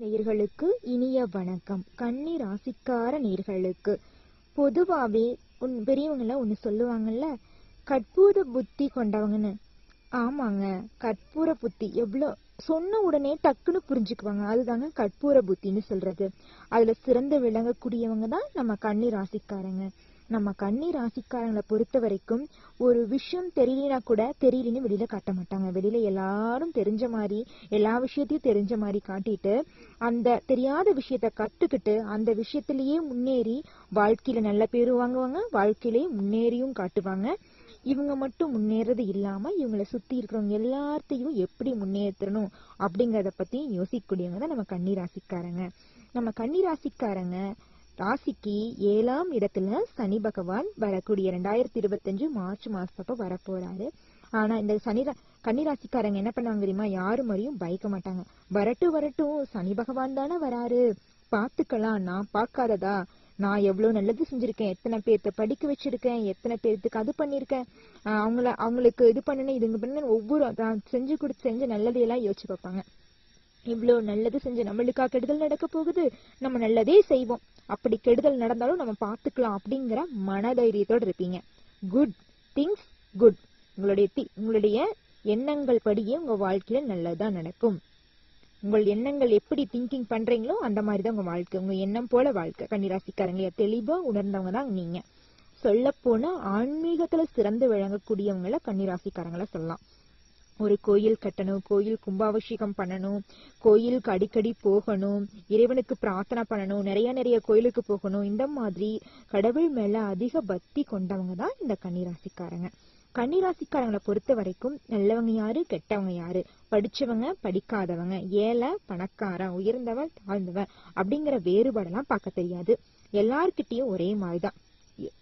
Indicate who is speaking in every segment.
Speaker 1: நேர்களுக்கு இனிய வணக்கம். கன்னி ராசிக்கார நேர்களுக்கு. பொதுவாவே உன் பெரியவங்களாம் ஒன்று சொல்லுவாங்கல்ல கற்பூர புத்தி கொண்டவங்கன்னு. ஆமாங்க கற்பூர புத்தி. எவ்வளோ சொன்ன உடனே டக்குன்னு புரிஞ்சுக்குவாங்க. அதுதாங்க கற்பூர புத்தின்னு சொல்றது. அதுல சிறந்து விளங்கக்கூடியவங்க தான் நம்ம கன்னி ராசிக்காரங்க. நம்ம கன்னி ராசிக்காரங்களை பொறுத்த வரைக்கும் ஒரு விஷயம் தெரியலனா கூட தெரியலன்னு வெளியில காட்ட மாட்டாங்க. வெளியில எல்லாரும் தெரிஞ்ச மாதிரி எல்லா விஷயத்தையும் தெரிஞ்ச மாதிரி காட்டிட்டு அந்த தெரியாத விஷயத்த கத்துக்கிட்டு அந்த விஷயத்திலேயே முன்னேறி வாழ்க்கையில நல்ல பேரு வாங்குவாங்க வாழ்க்கையிலேயே முன்னேறியும் காட்டுவாங்க. இவங்க மட்டும் முன்னேறது இல்லாம இவங்களை சுத்தி இருக்கிறவங்க எல்லாத்தையும் எப்படி முன்னேற்றணும் அப்படிங்கறத பத்தி யோசிக்கக்கூடியவங்க தான் நம்ம கன்னி ராசிக்காரங்க. நம்ம கன்னி ராசிக்காரங்க ராசிக்கு ஏழாம் இடத்துல சனி பகவான் வரக்கூடிய ரெண்டாயிரத்தி இருபத்தஞ்சு மார்ச் மாசத்தப்ப வரப்போறாரு. ஆனா இந்த சனி ரா- கன்னி ராசிக்காரங்க என்ன பண்ணுவாங்க தெரியுமா? யாரு மாதிரியும் பயக்க மாட்டாங்க. வரட்டும் வரட்டும் சனி பகவான் தானே வராரு. பாத்துக்கலாம் நான் பார்க்காததா நான் எவ்வளவு நல்லது செஞ்சிருக்கேன். எத்தனை பேர்த்த படிக்க வச்சிருக்கேன். எத்தனை பேர்த்துக்கு அது பண்ணிருக்கேன். அவங்கள அவங்களுக்கு இது பண்ணணும் இதுங்க பண்ணணும் ஒவ்வொரு செஞ்சு கொடுத்து செஞ்ச நல்லதையெல்லாம் யோசிச்சு பார்ப்பாங்க. இவ்வளவு நல்லது செஞ்சு நம்மளுக்கா கெடுதல் நடக்க போகுது. நம்ம நல்லதே செய்வோம். அப்படி கெடுதல் நடந்தாலும் நம்ம பார்த்துக்கலாம் அப்படிங்கிற மனதைரியத்தோடு இருப்பீங்க. குட் திங்ஸ் குட் உங்களுடைய தி- உங்களுடைய எண்ணங்கள் படியே உங்க வாழ்க்கையில நல்லதா நடக்கும். உங்கள் எண்ணங்கள் எப்படி திங்கிங் பண்றீங்களோ அந்த மாதிரி தான் உங்க வாழ்க்கை. உங்க எண்ணம் போல வாழ்க்கை. கன்னிராசிக்காரங்க தெளிவா உணர்ந்தவங்க தான் நீங்க. சொல்ல போனா ஆன்மீகத்துல சிறந்து விளங்கக்கூடியவங்கள கன்னிராசிக்காரங்கள சொல்லலாம். ஒரு கோயில் கட்டணும் கோயில் கும்பாபிஷேகம் பண்ணணும் கோயிலுக்கு அடிக்கடி போகணும் இறைவனுக்கு பிரார்த்தனை பண்ணணும் நிறைய நிறைய கோயிலுக்கு போகணும். இந்த மாதிரி கடவுள் மேல அதிக பக்தி கொண்டவங்க தான் இந்த கன்னிராசிக்காரங்க. கன்னிராசிக்காரங்களை பொறுத்த வரைக்கும் நல்லவங்க யாரு கெட்டவங்க யாரு? படிச்சவங்க படிக்காதவங்க. ஏழை பணக்காரன் உயர்ந்தவன் தாழ்ந்தவன் அப்படிங்கிற வேறுபாடெல்லாம் பார்க்க தெரியாது. எல்லார்கிட்டயும் ஒரே மாதிரிதான்.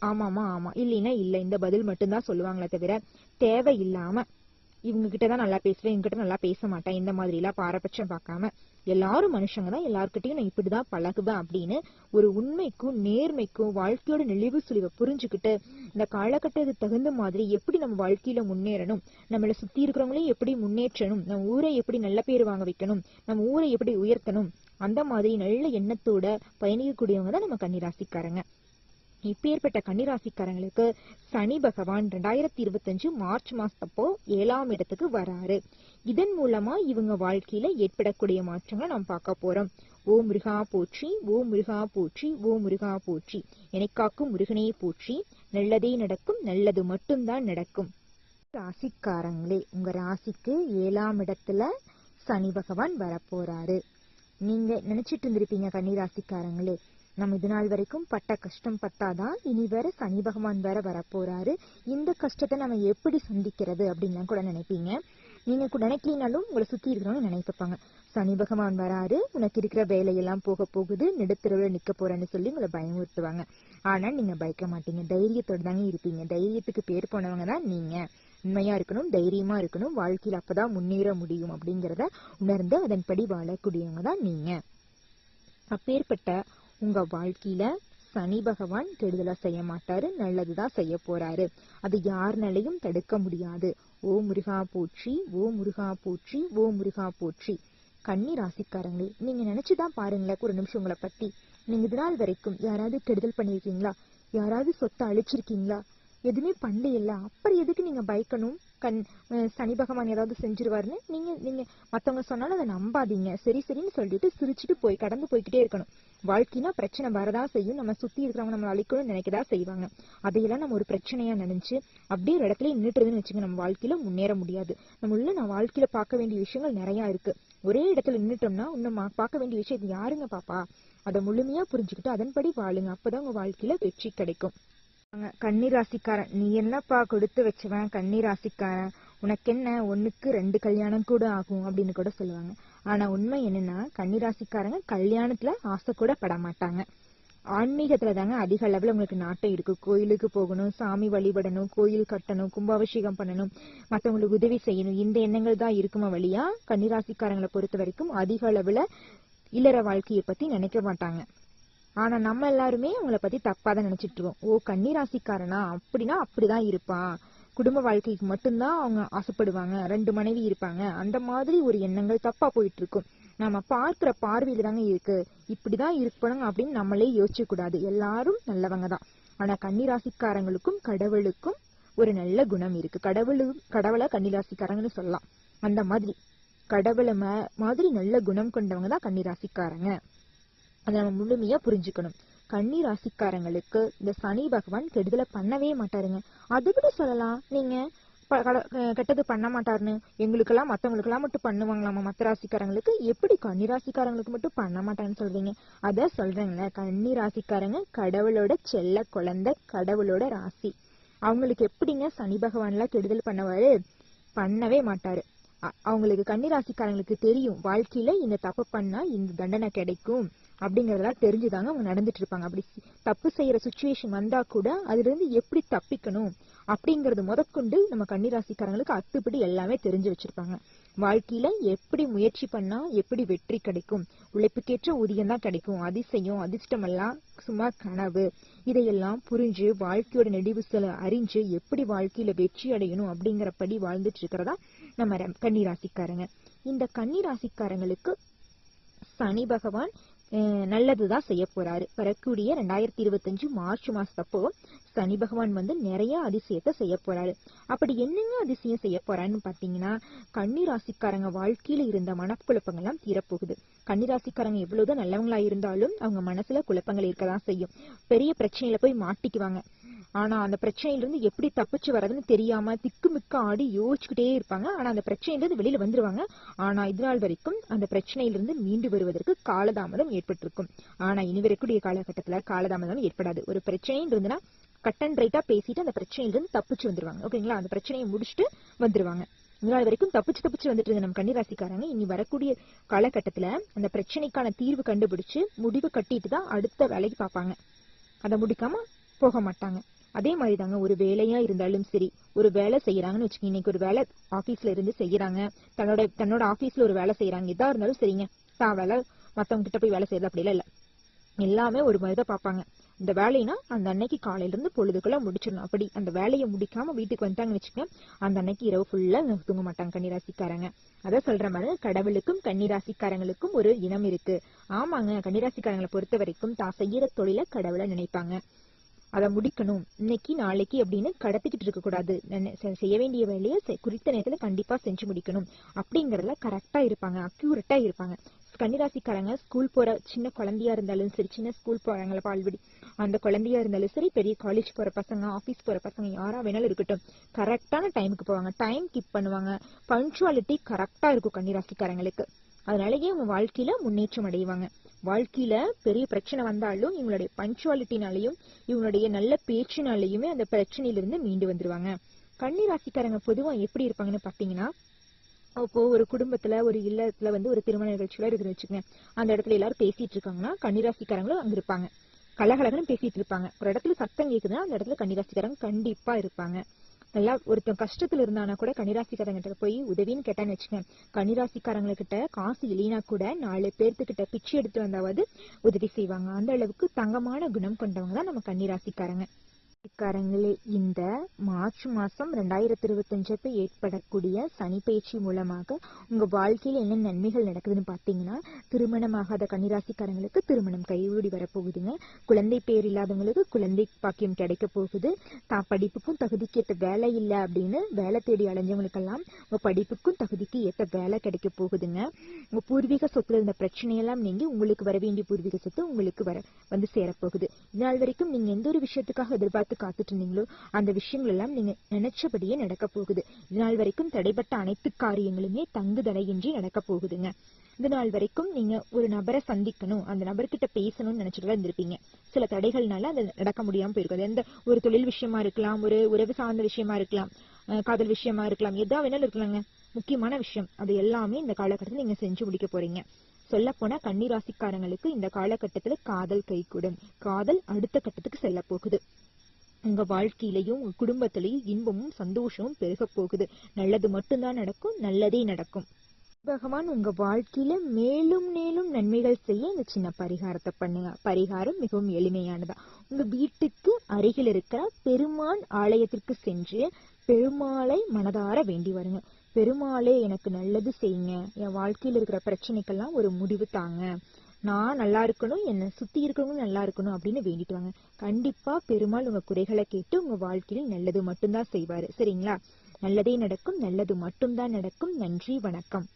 Speaker 1: ஆமாமா. ஆமா இல்லைன்னா இல்ல. இந்த பதில் மட்டும்தான் சொல்லுவாங்களே தவிர தேவையில்லாம. இவங்க கிட்ட தான் நல்லா பேசுவேன் இவங்க கிட்ட நல்லா பேச மாட்டேன் இந்த மாதிரி எல்லாம் பாரபட்சம் பார்க்காம. எல்லாரும் மனுஷங்க தான் எல்லாருக்கிட்டையும் நான் இப்படிதான் பழகுவேன் அப்படின்னு ஒரு உண்மைக்கும் நேர்மைக்கும் வாழ்க்கையோட நெளிவு சுழிவை புரிஞ்சுக்கிட்டு இந்த காலகட்டத்துக்கு தகுந்த மாதிரி எப்படி நம்ம வாழ்க்கையில முன்னேறணும் நம்மளை சுத்தி இருக்கிறவங்களையும் எப்படி முன்னேற்றணும் நம்ம ஊரை எப்படி நல்ல பேர் வாங்க வைக்கணும் நம்ம ஊரை எப்படி உயர்த்தணும் அந்த மாதிரி நல்ல எண்ணத்தோட பயணிக்கக்கூடியவங்க தான் நம்ம கன்னிராசிக்காரங்க. இப்பேற்பட்ட கன்னிராசிக்காரங்களுக்கு சனி பகவான் ரெண்டாயிரத்தி இருபத்தஞ்சு மார்ச் மாசத்தப்போ ஏழாம் இடத்துக்கு வராரு. இதன் மூலமா இவங்க வாழ்க்கையில ஏற்படக்கூடிய மாற்றங்களை நாம் பார்க்க போறோம். ஓ முருகா போற்றி ஓ முருகா போற்றி ஓ முருகா போற்றி. எனக்காக்கும் முருகனே போற்றி. நல்லதே நடக்கும் நல்லது மட்டும்தான் நடக்கும். ராசிக்காரங்களே உங்க ராசிக்கு ஏழாம் இடத்துல சனி பகவான் வரப்போறாரு. நீங்க நினைச்சிட்டு இருந்திருப்பீங்க கன்னிராசிக்காரங்களே நம்ம இது நாள் வரைக்கும் பட்ட கஷ்டம் பட்டாதான் இனி வேற சனி பகவான் வேற வரப்போறாரு. இந்த கஷ்டத்தை நம்ம எப்படி சந்திக்கிறது அப்படின்லாம் கூட நினைப்பீங்க. நீங்க கூட நினைக்கலினாலும் உங்களை சுத்தி இருக்கிறவங்க நினைப்பாங்க சனி பகவான் வராரு உனக்கு இருக்கிற வேலையெல்லாம் போக போகுது நெடுத்தரவுல நிக்க போறேன்னு சொல்லி உங்களை பயமுறுத்துவாங்க. ஆனா நீங்க பயக்க மாட்டீங்க. தைரியத்தோட தாங்க இருப்பீங்க. தைரியத்துக்கு பேர் போனவங்க தான் நீங்க. உண்மையா இருக்கணும் தைரியமா இருக்கணும் வாழ்க்கையில் அப்பதான் முன்னேற முடியும் அப்படிங்கறத உணர்ந்து அதன்படி வாழக்கூடியவங்க தான் நீங்க. அப்பேற்பட்ட உங்க வாழ்க்கையில சனி பகவான் கெடுதலை செய்ய மாட்டாரு நல்லதுதான் செய்ய போறாரு. அது யாருனாலையும் தடுக்க முடியாது. ஓ முருகா போற்றி ஓ முருகா போற்றி ஓ முருகா போற்றி. கன்னி ராசிக்காரங்களே நீங்க நினைச்சுதான் பாருங்களேன் ஒரு நிமிஷம் உங்களை பத்தி. நீங்க இது நாள் வரைக்கும் யாராவது கெடுதல் பண்ணிருக்கீங்களா யாராவது சொத்தை அழிச்சிருக்கீங்களா? எதுவுமே பண்ணலையில்ல? அப்புறம் எதுக்கு நீங்கள் பயக்கணும்? கண் சனி பகவான் ஏதாவது செஞ்சிருவாருன்னு நீங்கள் நீங்கள் மற்றவங்க சொன்னாலும் அதை நம்பாதீங்க. சரி சரின்னு சொல்லிட்டு சிரிச்சுட்டு போய் கடந்து போய்கிட்டே இருக்கணும். வாழ்க்கைனா பிரச்சனை வரதான் செய்யும். நம்ம சுற்றி இருக்கிறவங்க நம்ம அழிக்கணும்னு நினைக்கதா செய்வாங்க. அதையெல்லாம் நம்ம ஒரு பிரச்சனையாக நினைச்சு அப்படியே ஒரு இடத்துல நின்றுட்டுறதுன்னு வச்சுங்க நம்ம வாழ்க்கையில முன்னேற முடியாது. நம்ம உள்ள நான் வாழ்க்கையில பார்க்க வேண்டிய விஷயங்கள் நிறையா இருக்கு. ஒரே இடத்துல நின்றுட்டோம்னா இன்னும் பார்க்க வேண்டிய விஷயம் இது யாருங்க பாப்பா? அதை முழுமையா புரிஞ்சுக்கிட்டு அதன்படி வாழுங்க. அப்பதான் உங்க வாழ்க்கையில வெற்றி கிடைக்கும். அவங்க கன்னி ராசிக்காரன் நீ என்னப்பா கொடுத்து வச்சவன் கன்னி ராசிக்காரன் உனக்கு என்ன ஒண்ணுக்கு ரெண்டு கல்யாணம் கூட ஆகும் அப்படின்னு கூட சொல்லுவாங்க. ஆனா உண்மை என்னன்னா கன்னி ராசிக்காரங்க கல்யாணத்துல ஆசை கூட பட மாட்டாங்க ஆன்மீகத்துல தாங்க அதிக அளவுல உங்களுக்கு நாட்டம் இருக்கு. கோயிலுக்கு போகணும் சாமி வழிபடணும் கோயில் கட்டணும் கும்பாபிஷேகம் பண்ணணும் மற்றவங்களுக்கு உதவி செய்யணும். இந்த எண்ணங்கள் தான் இருக்குமா வழியா? கன்னிராசிக்காரங்களை பொறுத்த வரைக்கும் அதிக அளவுல இல்லற வாழ்க்கையை பத்தி நினைக்க மாட்டாங்க. ஆனா நம்ம எல்லாருமே அவங்கள பத்தி தப்பா தான் நினைச்சிட்டு இருக்கோம் ஓ கன்னிராசிக்காரனா? அப்படின்னா அப்படிதான் இருப்பான். குடும்ப வாழ்க்கைக்கு மட்டும்தான் அவங்க ஆசைப்படுவாங்க. ரெண்டு மனைவி இருப்பாங்க. அந்த மாதிரி ஒரு எண்ணங்கள் தப்பா போயிட்டு இருக்கும் நம்ம பார்க்கிற பார்வையில தாங்க இருக்கு. இப்படிதான் இருக்கணும் அப்படின்னு நம்மளே யோசிச்சு கூடாது எல்லாரும் நல்லவங்க தான். ஆனா கன்னிராசிக்காரங்களுக்கும் கடவுளுக்கும் ஒரு நல்ல குணம் இருக்கு. கடவுளு கடவுளை கன்னிராசிக்காரங்கன்னு சொல்லலாம். அந்த மாதிரி. கடவுளை மாதிரி நல்ல குணம் கொண்டவங்க தான் கன்னிராசிக்காரங்க. அதை நம்ம முழுமையா புரிஞ்சுக்கணும். கன்னி ராசிக்காரங்களுக்கு இந்த சனி பகவான் கெடுதலை பண்ணவே மாட்டாருங்க. அது சொல்லலாம். நீங்க ப- கெட்டது பண்ண மாட்டாருன்னு எங்களுக்கெல்லாம் மற்றவங்களுக்கெல்லாம் மட்டும் பண்ணுவாங்களாமா? மற்ற ராசிக்காரங்களுக்கு? எப்படி கன்னி ராசிக்காரங்களுக்கு மட்டும் பண்ண மாட்டாங்கன்னு சொல்றீங்க? அத சொல்றேங்களே. கன்னி ராசிக்காரங்க கடவுளோட செல்ல குழந்தை கடவுளோட ராசி. அவங்களுக்கு எப்படிங்க சனி பகவான்லாம் கெடுதல் பண்ணவாரு? பண்ணவே மாட்டாரு. அவங்களுக்கு கன்னி ராசிக்காரங்களுக்கு தெரியும். வாழ்க்கையில இந்த தப்பு பண்ணா இந்த தண்டனை கிடைக்கும். அப்படிங்கறதெல்லாம் தெரிஞ்சுதாங்க அவங்க நடந்துட்டு இருப்பாங்க அப்படி தப்பு செய்யற சுச்சுவேஷன் வந்தா கூட அதுல இருந்து எப்படி தப்பிக்கணும்? அப்படிங்கறது முதற்கொண்டு நம்ம கன்னிராசிக்காரங்களுக்கு அத்துப்படி எல்லாமே தெரிஞ்சு வச்சிருப்பாங்க. வாழ்க்கையில எப்படி முயற்சி பண்ணா எப்படி வெற்றி கிடைக்கும்? உழைப்புக்கேற்ற ஊதியம் தான் கிடைக்கும். அதிசயம் அதிர்ஷ்டம் எல்லாம் சும்மா கனவு. இதையெல்லாம் புரிஞ்சு வாழ்க்கையோட நெடிவு சில அறிஞ்சு எப்படி வாழ்க்கையில வெற்றி அடையணும் அப்படிங்கிறபடி வாழ்ந்துட்டு இருக்கிறதா நம்ம கன்னிராசிக்காரங்க. இந்த கன்னிராசிக்காரங்களுக்கு சனி பகவான் நல்லதுதான் செய்ய போறாரு. வரக்கூடிய ரெண்டாயிரத்தி இருபத்தஞ்சு மார்ச் மாசத்தப்போ சனி பகவான் வந்து நிறைய அதிசயத்தை செய்ய போறாரு. அப்படி என்னங்க அதிசயம் செய்ய போறான்னு பாத்தீங்கன்னா கன்னிராசிக்காரங்க வாழ்க்கையில இருந்த மனக்குழப்பங்கள்லாம் தீரப்போகுது. கன்னிராசிக்காரங்க எவ்வளவுதான் நல்லவங்களா இருந்தாலும் அவங்க மனசுல குழப்பங்கள் இருக்கதான் செய்யும். பெரிய பிரச்சனையில போய் மாட்டிக்குவாங்க. ஆனா அந்த பிரச்சனையில இருந்து எப்படி தப்பிச்சு வர்றதுன்னு தெரியாம திக்குமிக்க ஆடி யோசிச்சுக்கிட்டே இருப்பாங்க. ஆனா அந்த பிரச்சனையில இருந்து வெளியில வந்துருவாங்க. ஆனா இது நாள் வரைக்கும் அந்த பிரச்சனையிலிருந்து மீண்டு வருவதற்கு காலதாமதம் ஏற்பட்டிருக்கும். ஆனா இனி வரக்கூடிய காலகட்டத்துல காலதாமதம் ஏற்படாது. ஒரு பிரச்சனைன்னு இருந்துன்னா கட் அண்ட் ரைட்டா பேசிட்டு அந்த பிரச்சனையிலிருந்து தப்பிச்சு வந்துருவாங்க. ஓகேங்களா? அந்த பிரச்சனையை முடிச்சுட்டு வந்துருவாங்க. இதனால் வரைக்கும் தப்பிச்சு தப்பிச்சு வந்துட்டு இருந்த நம்ம கன்னிராசிக்காரங்க இனி வரக்கூடிய காலகட்டத்துல அந்த பிரச்சனைக்கான தீர்வு கண்டுபிடிச்சு முடிவு கட்டிட்டு தான் அடுத்த வேலைக்கு பார்ப்பாங்க. அதை முடிக்காம போக மாட்டாங்க அதே மாதிரி தாங்க ஒரு வேலையா இருந்தாலும் சரி ஒரு வேலை செய்யறாங்கன்னு வச்சுக்கோங்க. இன்னைக்கு ஒரு வேலை ஆபீஸ்ல இருந்து செய்யறாங்க தன்னோட தன்னோட ஆபீஸ்ல ஒரு வேலை செய்யறாங்க இதா இருந்தாலும் சரிங்க. தான் வேலை மத்தவங்க கிட்ட போய் வேலை செய்யறது அப்படிலாம் இல்ல எல்லாமே ஒரு மாதிரி தான் பார்ப்பாங்க. இந்த வேலைனா அந்த அன்னைக்கு காலையில இருந்து பொழுதுக்குள்ள முடிச்சிடணும். அப்படி அந்த வேலையை முடிக்காம வீட்டுக்கு வந்துட்டாங்கன்னு வச்சுக்கோங்க. அந்த அன்னைக்கு இரவு ஃபுல்லா தூங்க மாட்டாங்க கன்னிராசிக்காரங்க. அதான் சொல்ற மாதிரி கடவுளுக்கும் கன்னிராசிக்காரங்களுக்கும் ஒரு இனம் இருக்கு. ஆமாங்க கன்னிராசிக்காரங்களை பொறுத்த வரைக்கும் தான் செய்யற தொழில கடவுளை நினைப்பாங்க. அதை முடிக்கணும். இன்னைக்கு நாளைக்கு அப்படின்னு கடத்திக்கிட்டு இருக்க கூடாது. செய்ய வேண்டிய வேலையை செ- குறித்த நேரத்துல கண்டிப்பா செஞ்சு முடிக்கணும். அப்படிங்கறதுல கரெக்டா இருப்பாங்க அக்யூரேட்டா இருப்பாங்க. கன்னிராசிக்காரங்க ஸ்கூல் போற சின்ன குழந்தையா இருந்தாலும் சரி சின்ன ஸ்கூல் போறாங்கள பால்வடி அந்த குழந்தையா இருந்தாலும் சரி பெரிய காலேஜ் போற பசங்க ஆபீஸ் போற பசங்க யாரா வேணாலும் இருக்கட்டும். கரெக்டான டைமுக்கு போவாங்க. டைம் கீப் பண்ணுவாங்க. பங்க்சுவாலிட்டி கரெக்டா இருக்கும் கன்னிராசிக்காரங்களுக்கு. அதனாலயே அவங்க வாழ்க்கையில முன்னேற்றம் அடைவாங்க. வாழ்க்கையில பெரிய பிரச்சனை வந்தாலும் இவங்களுடைய பஞ்சுவாலிட்டினாலையும் இவங்களுடைய நல்ல பேச்சினாலையுமே அந்த பிரச்சனையிலிருந்து மீண்டு வந்துருவாங்க. கன்னிராசிக்காரங்க பொதுவா எப்படி இருப்பாங்கன்னு பாத்தீங்கன்னா அப்போ ஒரு குடும்பத்துல ஒரு இல்லத்துல வந்து ஒரு திருமண நிகழ்ச்சியில இருக்குன்னு வச்சுக்கோங்க அந்த இடத்துல எல்லாரும் பேசிட்டு இருக்காங்கன்னா கன்னிராசிக்காரங்களும் அங்க இருப்பாங்க. கலகலகன்னு பேசிட்டு இருப்பாங்க. ஒரு இடத்துல சத்தம் கேக்குதுன்னா அந்த இடத்துல கன்னிராசிக்காரங்க கண்டிப்பா இருப்பாங்க. நல்லா ஒருத்தன் கஷ்டத்துல இருந்தானா கூட கன்னிராசிக்காரங்கிட்ட போய் உதவின்னு கேட்டான்னு வச்சுக்கேன் கனிராசிக்காரங்ககிட்ட காசு இல்லைனா கூட நாலு பேர்த்துக்கிட்ட பிச்சை எடுத்து வந்தாவது உதவி செய்வாங்க. அந்த அளவுக்கு தங்கமான குணம் கொண்டவங்க தான் நம்ம கன்னிராசிக்காரங்க. காரங்களே இந்த மார்ச் மாதம் ரெண்டாயிரத்தி இருபத்தஞ்சுக்கு ஏற்படக்கூடிய சனி பயிற்சி மூலமாக உங்கள் வாழ்க்கையில் என்ன நன்மைகள் நடக்குதுன்னு பார்த்தீங்கன்னா திருமணமாகாத கன்னிராசிக்காரங்களுக்கு திருமணம் கைகூடி வரப்போகுதுங்க. குழந்தை பேர் இல்லாதவங்களுக்கு குழந்தை பாக்கியம் கிடைக்க போகுது. தான் படிப்புக்கும் தகுதிக்கு ஏற்ற வேலை இல்லை அப்படின்னு வேலை தேடி அலைஞ்சவங்களுக்கெல்லாம் உங்கள் படிப்புக்கும் தகுதிக்கு ஏற்ற வேலை கிடைக்க போகுதுங்க. உங்கள் பூர்வீக சொத்துல இருந்த பிரச்சனையெல்லாம் நீங்கி உங்களுக்கு வர வேண்டிய பூர்வீக சொத்து உங்களுக்கு வர வந்து சேரப்போகுது. இதனால் வரைக்கும் நீங்கள் எந்த ஒரு விஷயத்துக்காக எதிர்பார்த்து காத்துட்டு இருந்தீங்களோ அந்த விஷயங்கள் எல்லாம் நீங்க நினைச்சபடியே நடக்க போகுது. இதனால் வரைக்கும் தடைப்பட்ட அனைத்து காரியங்களுமே தங்கு தடையின்றி நடக்க போகுதுங்க. இது நாள் வரைக்கும் நீங்க ஒரு நபரை சந்திக்கணும் அந்த நபர்கிட்ட பேசணும்னு நினைச்சிட்டு தான் இருந்திருப்பீங்க. சில தடைகள்னால அது நடக்க முடியாம போயிருக்கும் எந்த ஒரு தொழில் விஷயமா இருக்கலாம் ஒரு உறவு சார்ந்த விஷயமா இருக்கலாம் காதல் விஷயமா இருக்கலாம் எதா வேணாலும் இருக்கலாங்க. முக்கியமான விஷயம் அது எல்லாமே இந்த காலகட்டத்தில் நீங்க செஞ்சு முடிக்க போறீங்க. சொல்ல போனா கன்னிராசிக்காரங்களுக்கு இந்த காலகட்டத்துல காதல் கைகூடும். காதல் அடுத்த கட்டத்துக்கு செல்ல போகுது. உங்க வாழ்க்கையிலையும் உங்க குடும்பத்திலையும் இன்பமும் சந்தோஷமும் பெருக போகுது. நல்லது மட்டும்தான் நடக்கும் நல்லதே நடக்கும். பகவான் உங்க வாழ்க்கையில மேலும் மேலும் நன்மைகள் செய்ய இந்த சின்ன பரிகாரத்தை பண்ணுங்க. பரிகாரம் மிகவும் எளிமையானதா. உங்க வீட்டுக்கு அருகில் இருக்கிற பெருமான் ஆலயத்திற்கு சென்று பெருமாளை மனதார வேண்டி வருங்க. பெருமாளே எனக்கு நல்லது செய்யுங்க. என் வாழ்க்கையில் இருக்கிற பிரச்சனைக்கெல்லாம் ஒரு முடிவு தாங்க. நான் நல்லா இருக்கணும் என்னை சுத்தி இருக்கவங்க நல்லா இருக்கணும் அப்படின்னு வேண்டிட்டு வாங்க கண்டிப்பா பெருமாள் உங்க குறைகளை கேட்டு உங்க வாழ்க்கையில் நல்லது மட்டும்தான் செய்வாரு. சரிங்களா? நல்லதே நடக்கும் நல்லது மட்டும்தான் நடக்கும். நன்றி வணக்கம்.